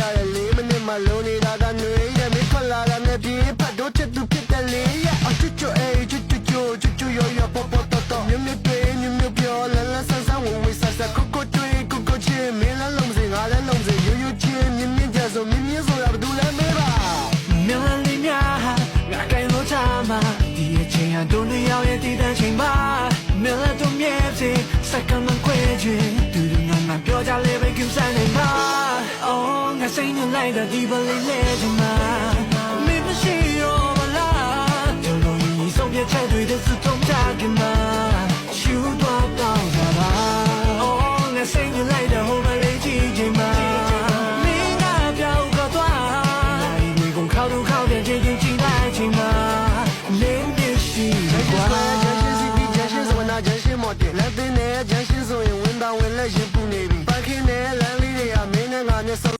ရရလေးမိနစ်မှလုံးနေတာက နဲ့စိတ်နဲ့လိုက်တာဒီဘလေးလဲဒီမှာမင်းမရှိရောမလားဒီလိုကြီးဆုံးဖြတ်ချက်တွေတဲ့စုံကြကမှာရှူတော့တော့တာပါအော်နဲ့စိတ်နဲ့လိုက်တာဟိုဘလေးကြည့်ချိန်မှာမင်းကပြောက်ကတော့နိုင်ဒီကုန်ခေါတော့ခေါတဲ့ချင်းချင်းကြည့်လိုက်ချိန်မှာလင်းပြရှိတယ်ကွာဂျန်ရှင်းမော်တင်လက်သင်းနဲ့ဂျန်ရှင်းဆိုရင်ဝင်တာဝင်လက်ရင်ပူနေပြီပန်းခင်းနဲ့လမ်းလေးတွေကမင်းနဲ့ငါနဲ့